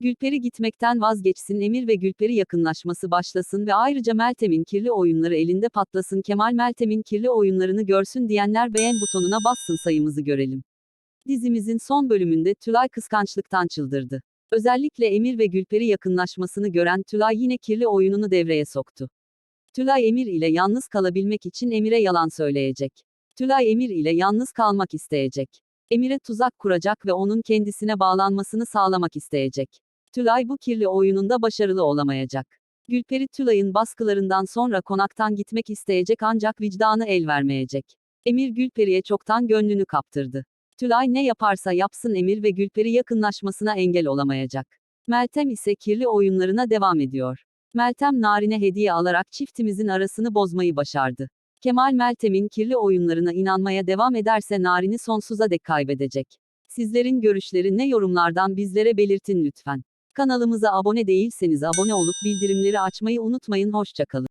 Gülperi gitmekten vazgeçsin Emir ve Gülperi yakınlaşması başlasın ve ayrıca Meltem'in kirli oyunları elinde patlasın Kemal Meltem'in kirli oyunlarını görsün diyenler beğen butonuna bassın sayımızı görelim. Dizimizin son bölümünde Tülay kıskançlıktan çıldırdı. Özellikle Emir ve Gülperi yakınlaşmasını gören Tülay yine kirli oyununu devreye soktu. Tülay Emir ile yalnız kalabilmek için Emir'e yalan söyleyecek. Tülay Emir ile yalnız kalmak isteyecek. Emir'e tuzak kuracak ve onun kendisine bağlanmasını sağlamak isteyecek. Tülay bu kirli oyununda başarılı olamayacak. Gülperi Tülay'ın baskılarından sonra konaktan gitmek isteyecek ancak vicdanı el vermeyecek. Emir Gülperi'ye çoktan gönlünü kaptırdı. Tülay ne yaparsa yapsın Emir ve Gülperi yakınlaşmasına engel olamayacak. Meltem ise kirli oyunlarına devam ediyor. Meltem Narin'e hediye alarak çiftimizin arasını bozmayı başardı. Kemal Meltem'in kirli oyunlarına inanmaya devam ederse Narin'i sonsuza dek kaybedecek. Sizlerin görüşleri ne yorumlardan bizlere belirtin lütfen. Kanalımıza abone değilseniz abone olup bildirimleri açmayı unutmayın. Hoşçakalın.